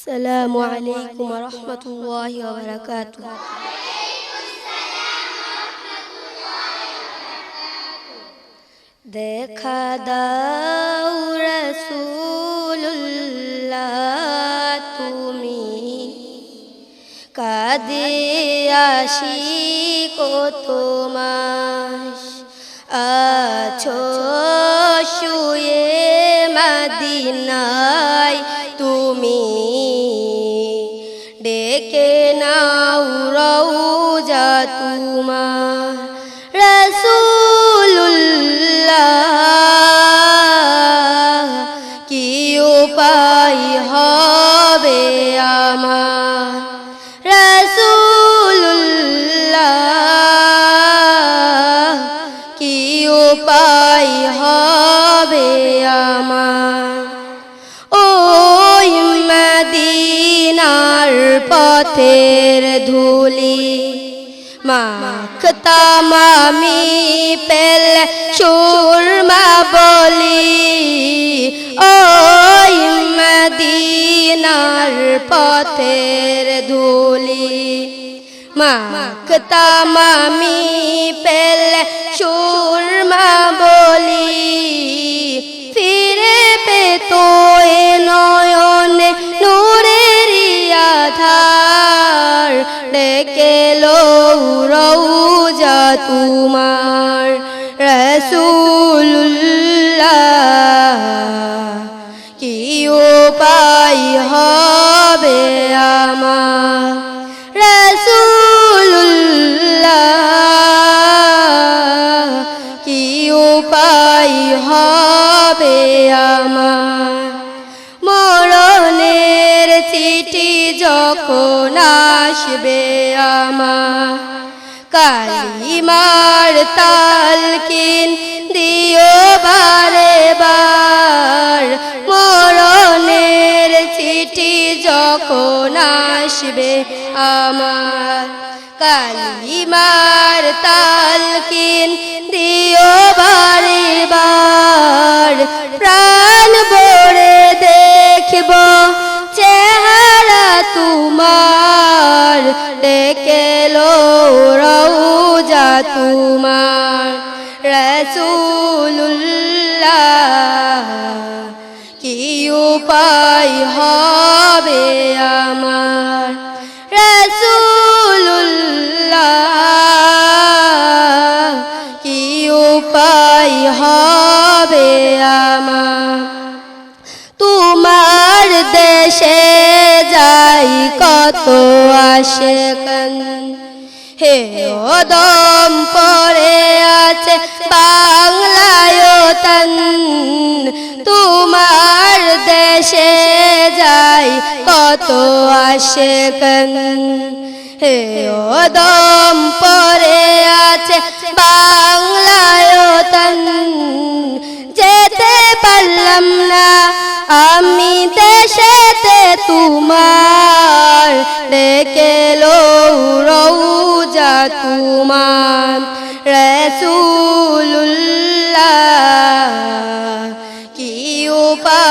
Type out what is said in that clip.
السلام عليكم ورحمة الله وبركاته দেখা দাও রসুল্লাহ তুমি কাদে আসি কত মাস আছো শুয়ে মদিনায় আমার রসুল্লাহ কি উপায় হবে আমার? ওই মদিনার পথের ধুলি, মাখতাম আমি পেল সুরমা বলি। ওই মদিনার পথের ধুলি। মাখতাম আমি পেল সুরমা বলি। ফিরে পেতো এ নয়নে নূরের আধার। ডেকে লো রৌজা তোমার। রসুল্লাহ উপায় হবে আমার রসুল্লাহ কি উপায় হবে আমার মরণের চিঠি যখন আসবে আমার? কালিমার তালকিন দিও যখন আসবে আমার? কালিমার তালকিন দিও বারে বার প্রাণ ভরে দেখব চেহারা তোমার। ডেকে লো রৌজা তোমার। রসুল্লাহ কি উপায় হবে আমার রসুল্লাহ কি উপায় হবে আমার? তোমার দেশে যাই কত আসে হে ওদম পরে আছে বাংলায় তন দেশে যাই, কত আসে কান হে ওদম পরে আছে বাংলায় তন যেতে পারলাম না আমি দেশেতে তোমার। ডেকে রৌজা তোমার। রসুল্লাহ কি উপায়